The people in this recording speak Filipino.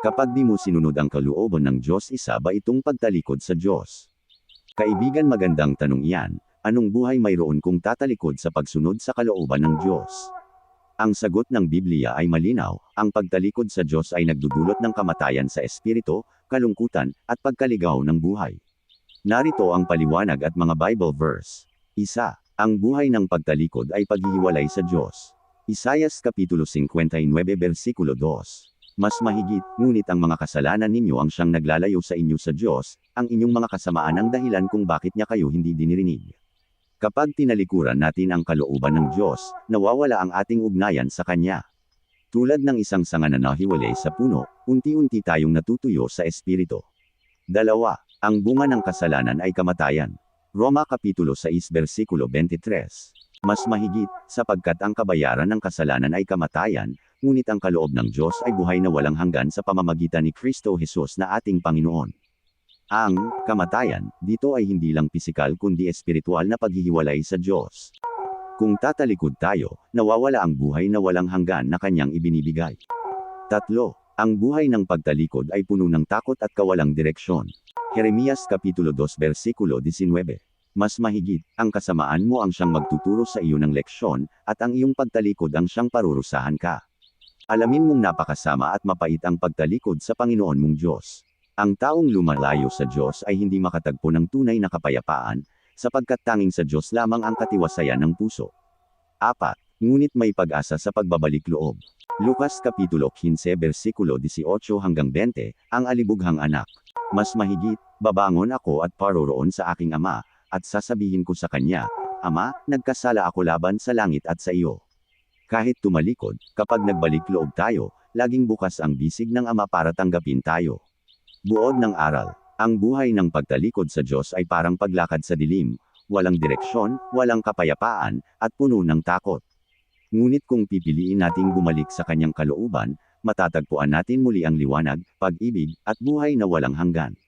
Kapag di mo sinunod ang kalooban ng Diyos isa ba itong pagtalikod sa Diyos? Kaibigan magandang tanong iyan, anong buhay mayroon kung tatalikod sa pagsunod sa kalooban ng Diyos? Ang sagot ng Biblia ay malinaw, ang pagtalikod sa Diyos ay nagdudulot ng kamatayan sa espiritu, kalungkutan, at pagkaligaw ng buhay. Narito ang paliwanag at mga Bible verse. Isa, ang buhay ng pagtalikod ay paghihiwalay sa Diyos. Isayas Kapitulo 59 versikulo 2. Mas mahigit, ngunit ang mga kasalanan ninyo ang siyang naglalayo sa inyo sa Diyos, ang inyong mga kasamaan ang dahilan kung bakit niya kayo hindi dinirinig. Kapag tinalikuran natin ang kalooban ng Diyos, nawawala ang ating ugnayan sa Kanya. Tulad ng isang sanga na nahiwalay sa puno, unti-unti tayong natutuyo sa Espiritu. Dalawa, ang bunga ng kasalanan ay kamatayan. Roma Kapitulo 6 versikulo 23. Mas mahigit, sapagkat ang kabayaran ng kasalanan ay kamatayan, ngunit ang kaloob ng Diyos ay buhay na walang hanggan sa pamamagitan ni Kristo Jesus na ating Panginoon. Ang kamatayan dito ay hindi lang pisikal kundi espiritual na paghihiwalay sa Diyos. Kung tatalikod tayo, nawawala ang buhay na walang hanggan na kanyang ibinibigay. Tatlo, ang buhay ng pagtalikod ay puno ng takot at kawalang direksyon. Jeremias Kapitulo 2 versikulo 19. Mas mahigit, ang kasamaan mo ang siyang magtuturo sa iyo ng leksyon, at ang iyong pagtalikod ang siyang parurusahan ka. Alamin mong napakasama at mapait ang pagtalikod sa Panginoon mong Diyos. Ang taong lumalayo sa Diyos ay hindi makatagpo ng tunay na kapayapaan, sapagkat tanging sa Diyos lamang ang katiwasayan ng puso. 4. Ngunit may pag-asa sa pagbabalik loob. Lucas Kapitulo 15 versikulo 18 hanggang 20, ang alibughang anak. Mas mahigit, babangon ako at paroroon sa aking ama, at sasabihin ko sa kanya, Ama, nagkasala ako laban sa langit at sa iyo. Kahit tumalikod, kapag nagbalik loob tayo, laging bukas ang bisig ng ama para tanggapin tayo. Buod ng aral. Ang buhay ng pagtalikod sa Diyos ay parang paglakad sa dilim, walang direksyon, walang kapayapaan, at puno ng takot. Ngunit kung pipiliin nating bumalik sa kanyang kalooban, matatagpuan natin muli ang liwanag, pag-ibig, at buhay na walang hanggan.